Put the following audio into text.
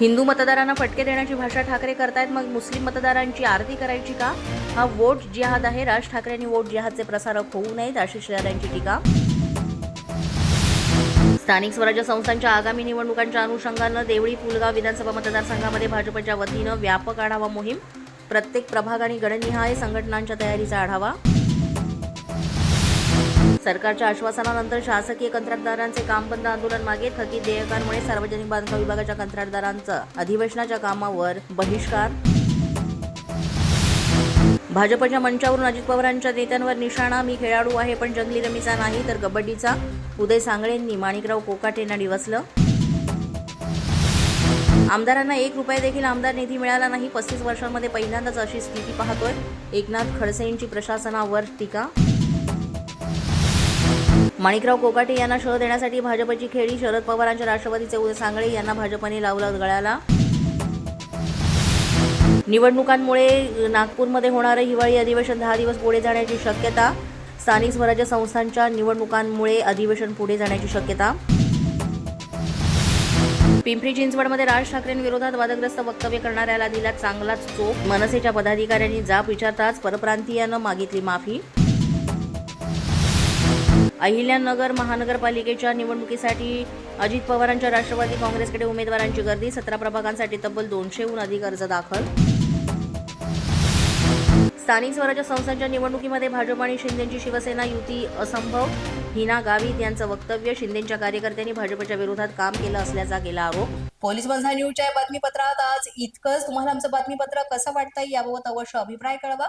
हिंदू मतदारांना फटके देण्याची भाषा ठाकरे करतायत. मग मुस्लिम मतदारांची आरती करायची का? हा वोट जिहाद आहे. राज ठाकरेंनी वोट जिहादचे प्रसारक होऊ नयेत अशी शेलार टीका. स्थानिक स्वराज्य संस्थांच्या आगामी निवडणुकांच्या अनुषंगानं देवळी पुलगाव विधानसभा मतदारसंघामध्ये भाजपच्या वतीनं व्यापक आढावा मोहीम. प्रत्येक प्रभाग आणि गणनिहाय संघटनांच्या तयारीचा आढावा. सरकारच्या आश्वासनानंतर शासकीय कंत्राटदारांचे काम बंद आंदोलन मागे थकीत देयकांमुळे सार्वजनिक बांधकाम विभागाच्या कंत्राटदारांचं अधिवेशनाच्या कामावर बहिष्कार. भाजपच्या मंचावरून अजित पवारांच्या नेत्यांवर निशाणा मी खेळाडू आहे पण जंगली रमीचा नाही तर कबड्डीचा. उदय सांगळेंनी माणिकराव कोकाटेंना डिवसलं आमदारांना एक रुपया देखील आमदार निधी मिळाला नाही. पस्तीस वर्षांमध्ये पहिल्यांदाच अशी स्थिती पाहतोय. एकनाथ खडसेंची प्रशासनावर टीका. माणिकराव कोकाटे यांना शह देण्यासाठी भाजपची खेळी शरद पवारांच्या राष्ट्रवादीचे उदय सांगळे यांना भाजपने लावलं गळ्याला. निवडणुकांमुळे नागपूरमध्ये होणारं हिवाळी अधिवेशन दहा दिवस पुढे जाण्याची शक्यता स्थानिक स्वराज्य संस्थांच्या निवडणुकांमुळे अधिवेशन पुढे जाण्याची शक्यता. पिंपरी चिंचवडमध्ये राज ठाकरेंविरोधात वादग्रस्त वक्तव्य करणाऱ्याला दिला चांगलाच चोप मनसेच्या पदाधिकाऱ्यांनी जाब विचारताच परप्रांतीयानं मागितली माफी. अहिल्यानगर महानगरपालिकेच्या निवडणुकीसाठी अजित पवारांच्या राष्ट्रवादी काँग्रेसकडे उमेदवारांची गर्दी. सतरा प्रभागांसाठी तब्बल दोनशेहून अधिक अर्ज दाखल. स्थानिक स्वराज्य संस्थांच्या निवडणुकीमध्ये भाजप आणि शिंदेची शिवसेना युती असंभव. हिना गावित यांचं वक्तव्य शिंदेच्या कार्यकर्त्यांनी भाजपच्या विरोधात काम केलं असल्याचा केला आरोप. पोलीस बंधा न्यूजच्या बातमीपत्रात आज इतकंच. तुम्हाला आमचं बातमीपत्र कसं वाटतंय याबाबत अवश्य अभिप्राय कळवा.